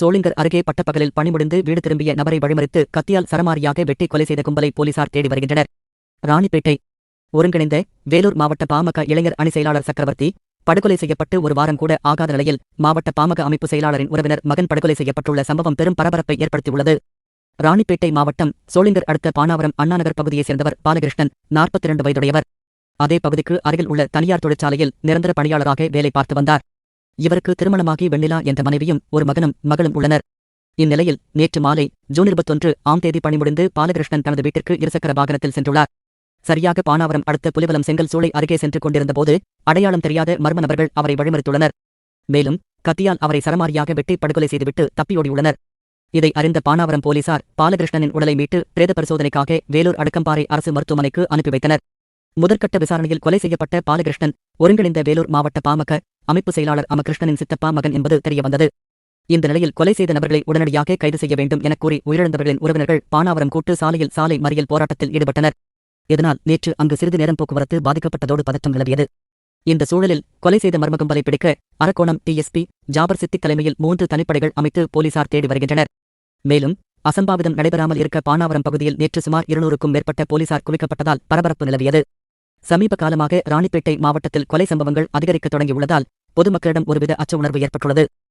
சோளிங்கர் அருகே பட்டப்பகலில் பணிமுடிந்து வீடு திரும்பிய நபரை வழிமறித்து கத்தியால் சரமாரியாக வெட்டி கொலை செய்த கும்பலை போலீசார் தேடி வருகின்றனர். ராணிப்பேட்டை. ஒருங்கிணைந்த வேலூர் மாவட்ட பாமக இளைஞர் அணி செயலாளர் சக்கரவர்த்தி படுகொலை செய்யப்பட்டு ஒரு வாரம் கூட ஆகாத நிலையில் மாவட்ட பாமக அமைப்பு செயலாளரின் உறவினர் மகன் படுகொலை செய்யப்பட்டுள்ள சம்பவம் பெரும் பரபரப்பை ஏற்படுத்தியுள்ளது. ராணிப்பேட்டை மாவட்டம் சோளிங்கர் அடுத்த பானாவரம் அண்ணாநகர் பகுதியைச் சேர்ந்தவர் பாலகிருஷ்ணன் நாற்பத்தி இரண்டு வயதுடையவர். அதே பகுதிக்கு அருகில் உள்ள தனியார் தொழிற்சாலையில் நிரந்தர பணியாளராக வேலை பார்த்து வந்தார். இவருக்கு திருமணமாகி வெண்ணிலா என்ற மனைவியும் ஒரு மகனும் மகளும் உள்ளனர். இந்நிலையில் நேற்று மாலை ஜூன் இருபத்தொன்று ஆம் தேதி பணிமுடிந்து பாலகிருஷ்ணன் தனது வீட்டிற்கு இருசக்கர வாகனத்தில் சென்றுள்ளார். சரியாக பானாவரம் அடுத்த புலிவலம் செங்கல் சூளை அருகே சென்று கொண்டிருந்தபோது அடையாளம் தெரியாத மர்ம நபர்கள் அவரை வழிமறித்துள்ளனர். மேலும் கத்தியால் அவரை சரமாரியாக வெட்டி படுகொலை செய்துவிட்டு தப்பியோடியுள்ளனர் இதை அறிந்த பானாவரம் போலீசார் பாலகிருஷ்ணனின் உடலை மீட்டு பிரேத பரிசோதனைக்காக வேலூர் அடுக்கம்பாறை அரசு மருத்துவமனைக்கு அனுப்பி வைத்தனர். முதற்கட்ட விசாரணையில் கொலை செய்யப்பட்ட பாலகிருஷ்ணன் ஒருங்கிணைந்த வேலூர் மாவட்ட பாமக அமைப்பு செயலாளர் அமகிருஷ்ணனின் சித்தப்பா மகன் என்பது தெரியவந்தது. இந்த நிலையில் கொலை செய்த நபர்களை உடனடியாக கைது செய்ய வேண்டும் எனக் கூறி உயிரிழந்தவர்களின் உறவினர்கள் பானாவரம் கூட்டு சாலையில் சாலை மறியல் போராட்டத்தில் ஈடுபட்டனர். இதனால் நேற்று அங்கு சிறிது நேரம் போக்குவரத்து பாதிக்கப்பட்டதோடு பதற்றம் நிலவியது. இந்த சூழலில் கொலை செய்த மர்மகும்பலை பிடிக்க அரக்கோணம் டிஎஸ்பி ஜாபர் சித்திக் தலைமையில் மூன்று தனிப்படைகள் அமைத்து போலீசார் தேடி வருகின்றனர். மேலும் அசம்பாவிதம் நடைபெறாமல் இருக்க பானாவரம் பகுதியில் நேற்று சுமார் இருநூறுக்கும் மேற்பட்ட போலீசார் குவிக்கப்பட்டதால் பரபரப்பு நிலவியது. சமீப காலமாக ராணிப்பேட்டை மாவட்டத்தில் கொலை சம்பவங்கள் அதிகரிக்க தொடங்கியுள்ளதால் பொதுமக்களிடம் ஒருவித அச்ச உணர்வு ஏற்பட்டுள்ளது.